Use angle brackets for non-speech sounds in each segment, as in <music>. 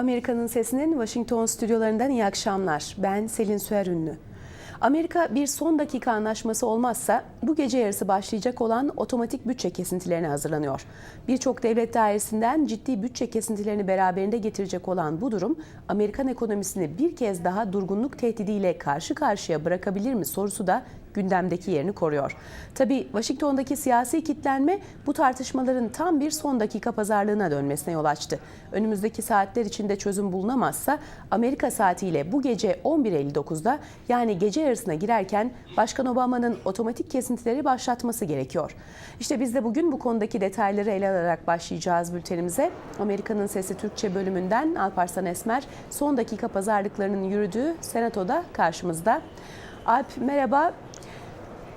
Amerika'nın Sesi'nin Washington stüdyolarından iyi akşamlar. Ben Selin Süer Ünlü. Amerika bir son dakika anlaşması olmazsa bu gece yarısı başlayacak olan otomatik bütçe kesintilerine hazırlanıyor. Birçok devlet dairesinden ciddi bütçe kesintilerini beraberinde getirecek olan bu durum Amerikan ekonomisini bir kez daha durgunluk tehdidiyle karşı karşıya bırakabilir mi sorusu da gündemdeki yerini koruyor. Tabii Washington'daki siyasi kitlenme bu tartışmaların tam bir son dakika pazarlığına dönmesine yol açtı. Önümüzdeki saatler içinde çözüm bulunamazsa Amerika saatiyle bu gece 11.59'da yani gece yarısına girerken Başkan Obama'nın otomatik kesintileri başlatması gerekiyor. İşte biz de bugün bu konudaki detayları ele alarak başlayacağız bültenimize. Amerika'nın Sesi Türkçe bölümünden Alparslan Esmer son dakika pazarlıklarının yürüdüğü Senato'da karşımızda. Alp merhaba.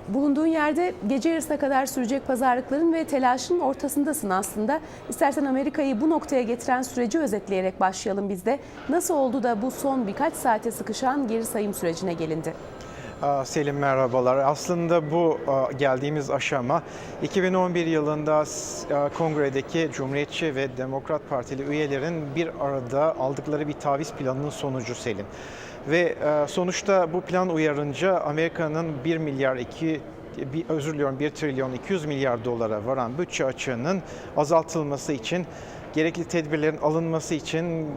Bulunduğun yerde gece yarısına kadar sürecek pazarlıkların ve telaşın ortasındasın aslında. İstersen Amerika'yı bu noktaya getiren süreci özetleyerek başlayalım biz de. Nasıl oldu da bu son birkaç saate sıkışan geri sayım sürecine gelindi? Selim merhabalar. Aslında bu geldiğimiz aşama 2011 yılında kongredeki Cumhuriyetçi ve Demokrat Partili üyelerin bir arada aldıkları bir taviz planının sonucu Selim. Ve aa, sonuçta bu plan uyarınca Amerika'nın 1 milyar 2 bir, özür diliyorum 1 trilyon 200 milyar dolara varan bütçe açığının azaltılması için gerekli tedbirlerin alınması için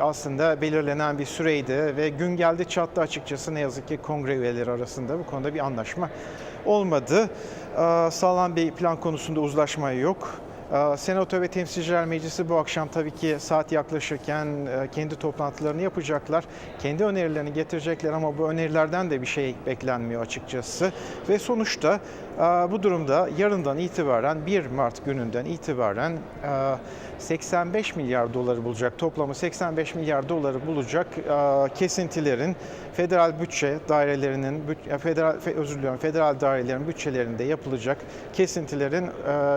aslında belirlenen bir süreydi ve gün geldi çattı açıkçası ne yazık ki kongre üyeleri arasında bu konuda bir anlaşma olmadı. Ee, Sağlam bir plan konusunda uzlaşma yok. Ee, Senato ve Temsilciler Meclisi bu akşam tabii ki saat yaklaşırken e, kendi toplantılarını yapacaklar. Kendi önerilerini getirecekler ama bu önerilerden de bir şey beklenmiyor açıkçası. Ve sonuçta bu durumda yarından itibaren 1 Mart gününden itibaren e, 85 milyar doları bulacak toplamı 85 milyar doları bulacak kesintilerin federal bütçe dairelerinin federal fe- özür diliyorum federal dairelerin bütçelerinde yapılacak kesintilerin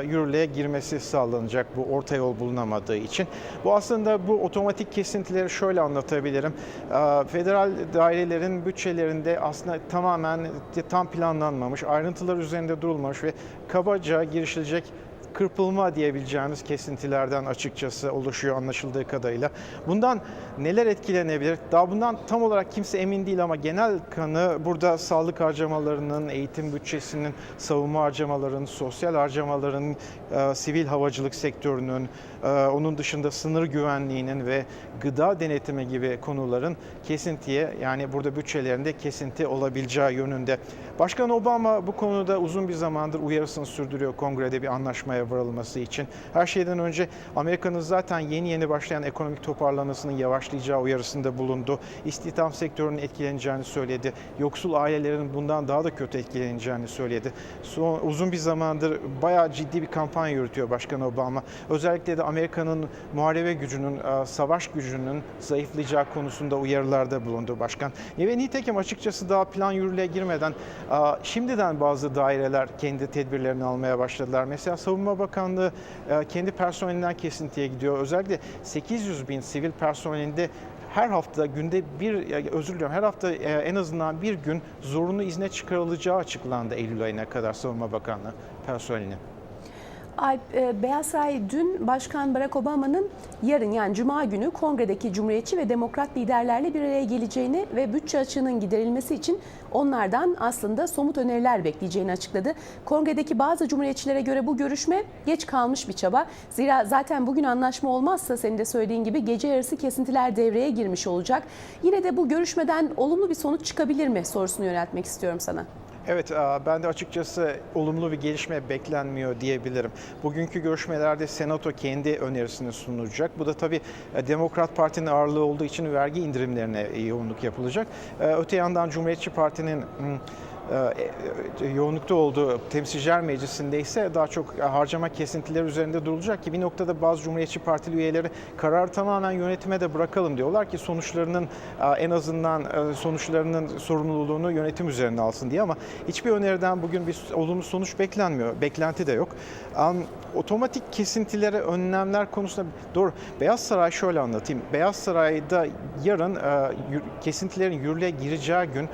yürürlüğe girmesi sağlanacak bu orta yol bulunamadığı için. Bu aslında bu otomatik kesintileri şöyle anlatabilirim. Federal dairelerin bütçelerinde aslında tamamen tam planlanmamış, ayrıntılar üzerinde durulmamış ve kabaca girişilecek kırpılma diyebileceğimiz kesintilerden açıkçası oluşuyor anlaşıldığı kadarıyla. Bundan neler etkilenebilir? Daha bundan tam olarak kimse emin değil ama genel kanı burada sağlık harcamalarının, eğitim bütçesinin, savunma harcamalarının, sosyal harcamaların, e, sivil havacılık sektörünün, e, onun dışında sınır güvenliğinin ve gıda denetimi gibi konuların kesintiye yani burada bütçelerinde kesinti olabileceği yönünde. Başkan Obama bu konuda uzun bir zamandır uyarısını sürdürüyor kongrede bir anlaşmaya varılması için. Her şeyden önce Amerika'nın zaten yeni yeni başlayan ekonomik toparlamasının yavaşlayacağı uyarısında bulundu. İstihdam sektörünün etkileneceğini söyledi. Yoksul ailelerin bundan daha da kötü etkileneceğini söyledi. Son, uzun bir zamandır bayağı ciddi bir kampanya yürütüyor Başkan Obama. Özellikle de Amerika'nın muharebe gücünün, e, savaş gücünün zayıflayacağı konusunda uyarılarda bulundu başkan. Ve nitekim açıkçası daha plan yürürlüğe girmeden e, şimdiden bazı daireler kendi tedbirlerini almaya başladılar. Mesela Savunma Bakanlığı e, kendi personelinden kesintiye gidiyor. Özellikle 800 bin sivil personelinde her hafta günde bir özür diliyorum her hafta e, en azından bir gün zorunlu izne çıkarılacağı açıklandı Eylül ayına kadar Savunma Bakanlığı personelinin. E, Beyaz Saray dün Başkan Barack Obama'nın yarın yani Cuma günü kongredeki Cumhuriyetçi ve Demokrat liderlerle bir araya geleceğini ve bütçe açığının giderilmesi için onlardan aslında somut öneriler bekleyeceğini açıkladı. Kongredeki bazı Cumhuriyetçilere göre bu görüşme geç kalmış bir çaba. Zira zaten bugün anlaşma olmazsa senin de söylediğin gibi gece yarısı kesintiler devreye girmiş olacak. Yine de bu görüşmeden olumlu bir sonuç çıkabilir mi sorusunu yöneltmek istiyorum sana. Evet, e, ben de açıkçası olumlu bir gelişme beklenmiyor diyebilirim. Bugünkü görüşmelerde Senato kendi önerisini sunacak. Bu da tabii e, Demokrat Parti'nin ağırlığı olduğu için vergi indirimlerine yoğunluk yapılacak. E, Öte yandan Cumhuriyetçi Parti'nin hmm, e, yoğunlukta olduğu Temsilciler Meclisi'nde ise daha çok harcama kesintileri üzerinde durulacak ki bir noktada bazı Cumhuriyetçi Partili üyeleri karar tamamen yönetime de bırakalım diyorlar ki sonuçlarının e, en azından e, sonuçlarının sorumluluğunu yönetim üzerine alsın diye ama hiçbir öneriden bugün bir olumlu sonuç beklenmiyor. Beklenti de yok. Otomatik kesintilere önlemler konusunda doğru. Beyaz Saray şöyle anlatayım. Beyaz Saray'da yarın e, kesintilerin yürürlüğe gireceği gün e,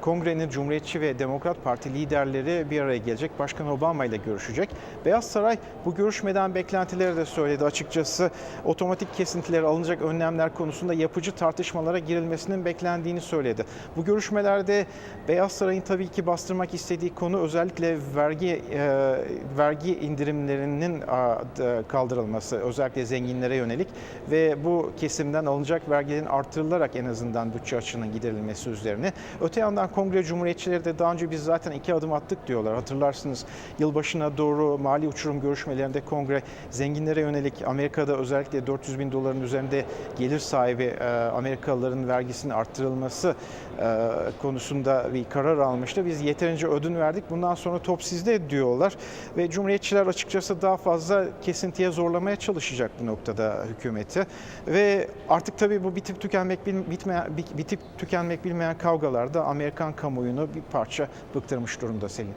Kongrenin Cumhuriyetçi ve Demokrat Parti liderleri bir araya gelecek. Başkan Obama ile görüşecek. Beyaz Saray bu görüşmeden beklentileri de söyledi. Açıkçası otomatik kesintileri alınacak önlemler konusunda yapıcı tartışmalara girilmesinin beklendiğini söyledi. Bu görüşmelerde Beyaz Saray'ın tabii ki bastırmak istediği konu özellikle vergi e, vergi indirimlerinin kaldırılması, özellikle zenginlere yönelik ve bu kesimden alınacak vergilerin artırılarak en azından bütçe açığının giderilmesi üzerine. Öte yandan Kongre Cumhuriyetçileri de daha önce biz zaten iki adım attık diyorlar. Hatırlarsınız yılbaşına doğru mali uçurum görüşmelerinde Kongre zenginlere yönelik Amerika'da özellikle 400 bin doların üzerinde gelir sahibi e, Amerikalıların vergisinin arttırılması e, konusunda bir karar almıştı. Biz yeterince ödün verdik. Bundan sonra top sizde diyorlar ve Cumhuriyetçiler açıkçası daha fazla kesintiye zorlamaya çalışacak bu noktada hükümeti. Ve artık tabii bu bitip tükenmek bil- bitmeyen bi- bitip tükenmek bilmeyen kavgalarda Amerikan kamuoyunu bir parça bıktırmış durumda Selin.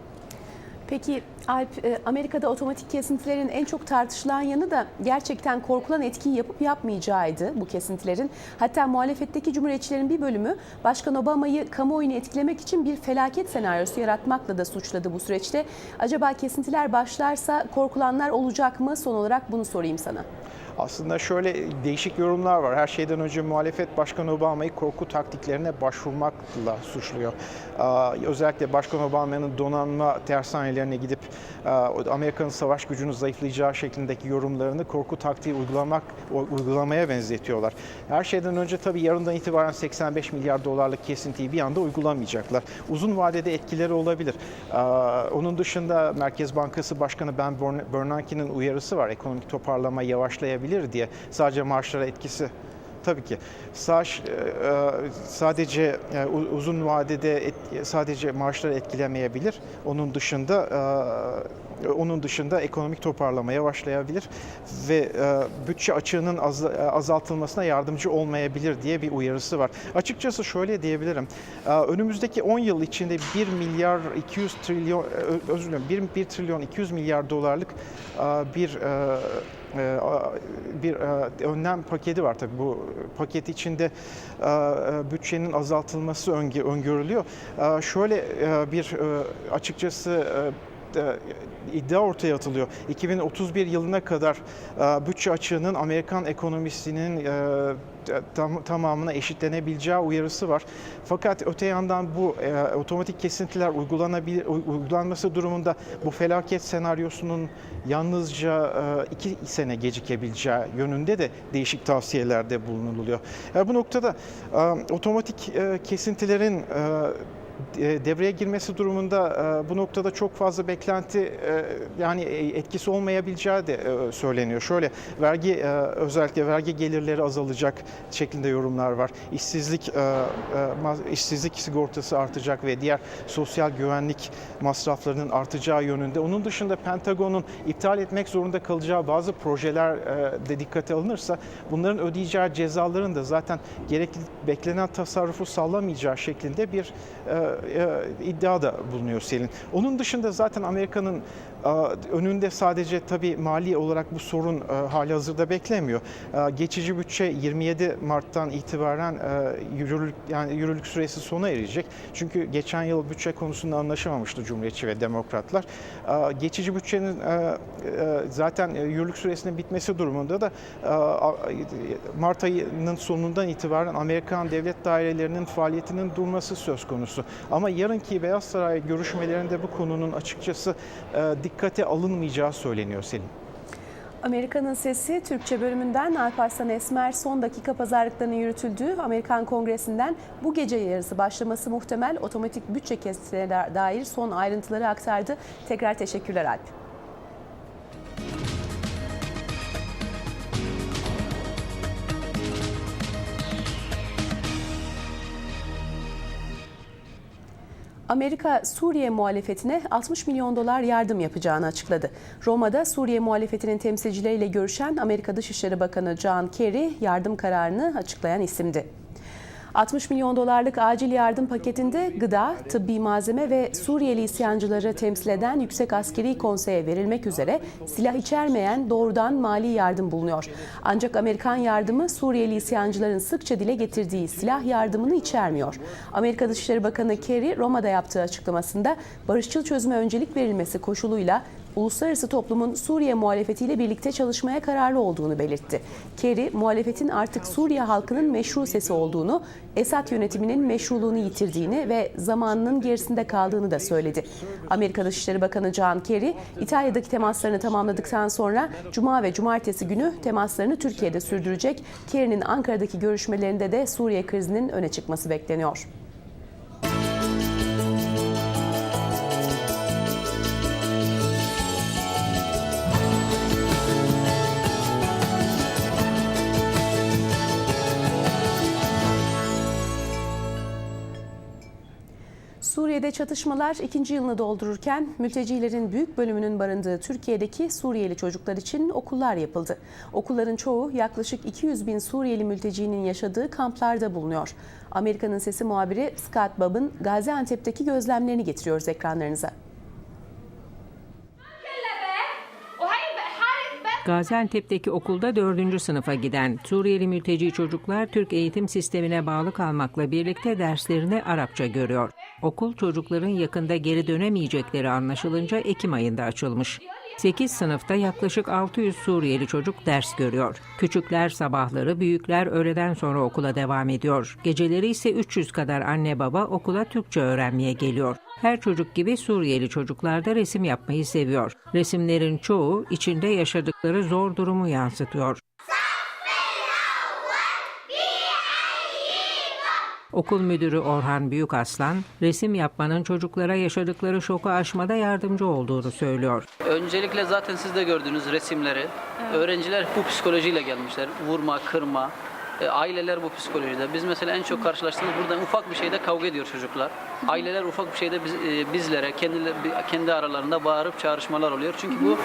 Peki Alp, e, Amerika'da otomatik kesintilerin en çok tartışılan yanı da gerçekten korkulan etkiyi yapıp yapmayacağıydı bu kesintilerin. Hatta muhalefetteki cumhuriyetçilerin bir bölümü Başkan Obama'yı kamuoyunu etkilemek için bir felaket senaryosu yaratmakla da suçladı bu süreçte. Acaba kesintiler başlarsa korkulanlar olacak mı? Son olarak bunu sorayım sana. Aslında şöyle değişik yorumlar var. Her şeyden önce muhalefet Başkan Obama'yı korku taktiklerine başvurmakla suçluyor. Özellikle Başkan Obama'nın donanma tersanelerine gidip Amerika'nın savaş gücünü zayıflayacağı şeklindeki yorumlarını korku taktiği uygulamak uygulamaya benzetiyorlar. Her şeyden önce tabii yarından itibaren 85 milyar dolarlık kesintiyi bir anda uygulamayacaklar. Uzun vadede etkileri olabilir. Onun dışında Merkez Bankası Başkanı Ben Bern- Bernanke'nin uyarısı var. Ekonomik toparlama yavaşlayabilir diye. Sadece maaşlara etkisi Tabii ki. Sağ, e, sadece e, uzun vadede sadece maaşları etkilemeyebilir. Onun dışında e, onun dışında ekonomik toparlama yavaşlayabilir ve e, bütçe açığının az- e, azaltılmasına yardımcı olmayabilir diye bir uyarısı var. Açıkçası şöyle diyebilirim. E, Önümüzdeki 10 yıl içinde 1 milyar 200 trilyon e, özür dilerim 1, 1 trilyon 200 milyar dolarlık e, bir e, e, bir e, önlem paketi var tabii bu paket içinde e, e, bütçenin azaltılması öngö- öngörülüyor. E, Şöyle e, bir e, açıkçası e, e, iddia ortaya atılıyor. 2031 yılına kadar e, bütçe açığının Amerikan ekonomisinin e, tam, tamamına eşitlenebileceği uyarısı var. Fakat öte yandan bu e, otomatik kesintiler uygulanabilir uy- uygulanması durumunda bu felaket senaryosunun yalnızca e, iki sene gecikebileceği yönünde de değişik tavsiyelerde bulunuluyor. E, bu noktada e, otomatik e, kesintilerin e, e, devreye girmesi durumunda e, bu noktada çok fazla beklenti e, yani e, etkisi olmayabileceği de söyleniyor. Şöyle vergi özellikle vergi gelirleri azalacak şeklinde yorumlar var. İşsizlik işsizlik sigortası artacak ve diğer sosyal güvenlik masraflarının artacağı yönünde. Onun dışında Pentagon'un iptal etmek zorunda kalacağı bazı projeler de dikkate alınırsa bunların ödeyeceği cezaların da zaten gerekli beklenen tasarrufu sağlamayacağı şeklinde bir e, iddia da bulunuyor Selin. Onun dışında zaten Amerika'nın önünde sadece tabii mali olarak bu sorun e, hali hazırda beklemiyor. Geçici bütçe 27 Mart'tan itibaren e, yürürlük yani yürürlük süresi sona erecek. Çünkü geçen yıl bütçe konusunda anlaşamamıştı Cumhuriyetçi ve Demokratlar. Geçici bütçenin zaten yürürlük süresinin bitmesi durumunda da Mart ayının sonundan itibaren Amerikan devlet dairelerinin faaliyetinin durması söz konusu. Ama yarınki Beyaz Saray görüşmelerinde bu konunun açıkçası e, dikkate alınmayacağı söyleniyor Selin. Amerika'nın Sesi Türkçe bölümünden Alparslan Esmer son dakika pazarlıklarının yürütüldüğü Amerikan Kongresi'nden bu gece yarısı başlaması muhtemel otomatik bütçe kesitine dair son ayrıntıları aktardı. Tekrar teşekkürler Alp. Amerika Suriye muhalefetine 60 milyon dolar yardım yapacağını açıkladı. Roma'da Suriye muhalefetinin temsilcileriyle görüşen Amerika Dışişleri Bakanı John Kerry yardım kararını açıklayan isimdi. 60 milyon dolarlık acil yardım paketinde gıda, tıbbi malzeme ve Suriyeli isyancıları temsil eden Yüksek Askeri Konsey'e verilmek üzere silah içermeyen doğrudan mali yardım bulunuyor. Ancak Amerikan yardımı Suriyeli isyancıların sıkça dile getirdiği silah yardımını içermiyor. Amerika Dışişleri Bakanı Kerry Roma'da yaptığı açıklamasında barışçıl çözüme öncelik verilmesi koşuluyla uluslararası toplumun Suriye muhalefetiyle birlikte çalışmaya kararlı olduğunu belirtti. Kerry, muhalefetin artık Suriye halkının meşru sesi olduğunu, Esad yönetiminin meşruluğunu yitirdiğini ve zamanının gerisinde kaldığını da söyledi. Amerika Dışişleri Bakanı John Kerry, İtalya'daki temaslarını tamamladıktan sonra Cuma ve Cumartesi günü temaslarını Türkiye'de sürdürecek. Kerry'nin Ankara'daki görüşmelerinde de Suriye krizinin öne çıkması bekleniyor. Suriye'de çatışmalar ikinci yılını doldururken mültecilerin büyük bölümünün barındığı Türkiye'deki Suriyeli çocuklar için okullar yapıldı. Okulların çoğu yaklaşık 200 bin Suriyeli mültecinin yaşadığı kamplarda bulunuyor. Amerika'nın Sesi muhabiri Scott Bobb'ın Gaziantep'teki gözlemlerini getiriyoruz ekranlarınıza. Gaziantep'teki okulda 4. sınıfa giden Suriyeli mülteci çocuklar Türk eğitim sistemine bağlı kalmakla birlikte derslerini Arapça görüyor. Okul çocukların yakında geri dönemeyecekleri anlaşılınca Ekim ayında açılmış. 8 sınıfta yaklaşık 600 Suriyeli çocuk ders görüyor. Küçükler sabahları, büyükler öğleden sonra okula devam ediyor. Geceleri ise 300 kadar anne baba okula Türkçe öğrenmeye geliyor. Her çocuk gibi Suriyeli çocuklar da resim yapmayı seviyor. Resimlerin çoğu içinde yaşadıkları zor durumu yansıtıyor. Okul müdürü Orhan Büyükaslan, resim yapmanın çocuklara yaşadıkları şoku aşmada yardımcı olduğunu söylüyor. Öncelikle zaten siz de gördüğünüz resimleri. Öğrenciler bu psikolojiyle gelmişler. Vurma, kırma. E, aileler bu psikolojide. Biz mesela en çok karşılaştığımız burada ufak bir şeyde kavga ediyor çocuklar. Aileler ufak bir şeyde biz, e, bizlere kendi kendi aralarında bağırıp çağrışmalar oluyor. Çünkü bu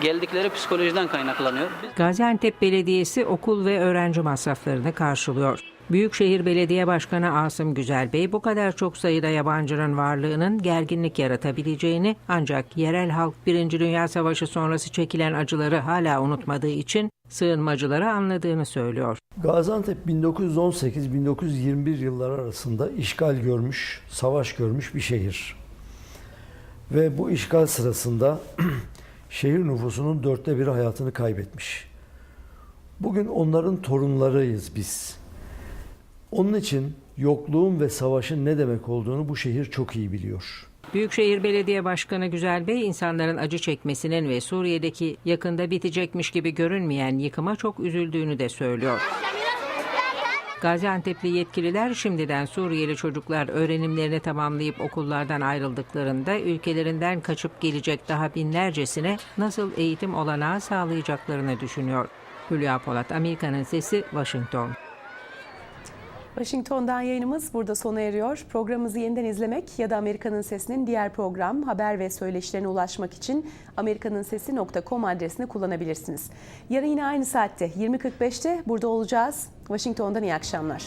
geldikleri psikolojiden kaynaklanıyor. Biz Gaziantep Belediyesi okul ve öğrenci masraflarını karşılıyor. Büyükşehir Belediye Başkanı Asım Güzelbey bu kadar çok sayıda yabancının varlığının gerginlik yaratabileceğini ancak yerel halk 1. Dünya Savaşı sonrası çekilen acıları hala unutmadığı için sığınmacıları anladığını söylüyor. Gaziantep 1918-1921 yılları arasında işgal görmüş, savaş görmüş bir şehir. Ve bu işgal sırasında <clears throat> şehir nüfusunun dörtte biri hayatını kaybetmiş. Bugün onların torunlarıyız biz. Onun için yokluğun ve savaşın ne demek olduğunu bu şehir çok iyi biliyor. Büyükşehir Belediye Başkanı Güzel Bey insanların acı çekmesinin ve Suriye'deki yakında bitecekmiş gibi görünmeyen yıkıma çok üzüldüğünü de söylüyor. Gaziantep'li yetkililer şimdiden Suriyeli çocuklar öğrenimlerini tamamlayıp okullardan ayrıldıklarında ülkelerinden kaçıp gelecek daha binlercesine nasıl eğitim olanağı sağlayacaklarını düşünüyor. Hülya Polat, Amerika'nın Sesi, Washington. Washington'dan yayınımız burada sona eriyor. Programımızı yeniden izlemek ya da Amerika'nın Sesi'nin diğer program, haber ve söyleşilerine ulaşmak için amerikaninsesi.com adresini kullanabilirsiniz. Yarın yine aynı saatte 20.45'te burada olacağız. Washington'dan iyi akşamlar.